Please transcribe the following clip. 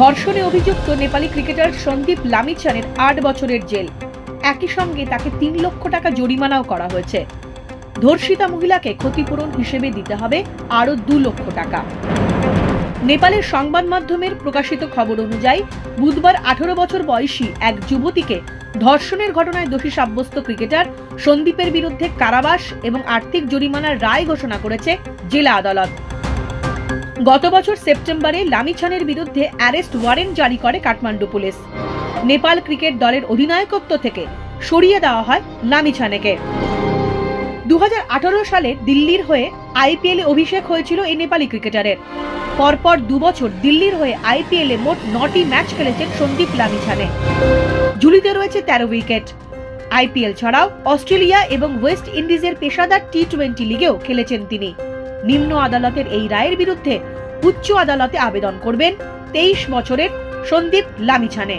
ধর্ষণে অভিযুক্ত নেপালি ক্রিকেটার সন্দীপ লামিচানের আট বছরের জেল। একই সঙ্গে তাকে তিন লক্ষ টাকা জরিমানাও করা হয়েছে। ধর্ষিতা মহিলাকে ক্ষতিপূরণ হিসেবে দিতে হবে আরও দু লক্ষ টাকা। নেপালের সংবাদ মাধ্যমের প্রকাশিত খবর অনুযায়ী, বুধবার আঠারো বছর বয়সী এক যুবতীকে ধর্ষণের ঘটনায় দোষী সাব্যস্ত ক্রিকেটার সন্দীপের বিরুদ্ধে কারাবাস এবং আর্থিক জরিমানার রায় ঘোষণা করেছে জেলা আদালত। গত বছর সেপ্টেম্বরে লামিছানের বিরুদ্ধে অ্যারেস্ট ওয়ারেন্ট জারি করে কাঠমান্ডু পুলিশ। নেপাল ক্রিকেট দলের অধিনায়কত্ব থেকে সরিয়ে দেওয়া হয় লামিছানেকে। দু হাজার আঠারো সালে দিল্লির হয়ে আইপিএলে অভিষেক হয়েছিল এই নেপালি ক্রিকেটারের। পরপর দুবছর দিল্লির হয়ে আইপিএলে মোট নটি ম্যাচ খেলেছেন সন্দীপ লামিছানে। ঝুলিতে রয়েছে তেরো উইকেট। আইপিএল ছাড়াও অস্ট্রেলিয়া এবং ওয়েস্ট ইন্ডিজের পেশাদার টি টোয়েন্টি লিগেও খেলেছেন তিনি। নিম্ন আদালতের এই রায়ের বিরুদ্ধে উচ্চ আদালতে আবেদন করবেন তেইশ বছরের সন্দীপ লামিছানে।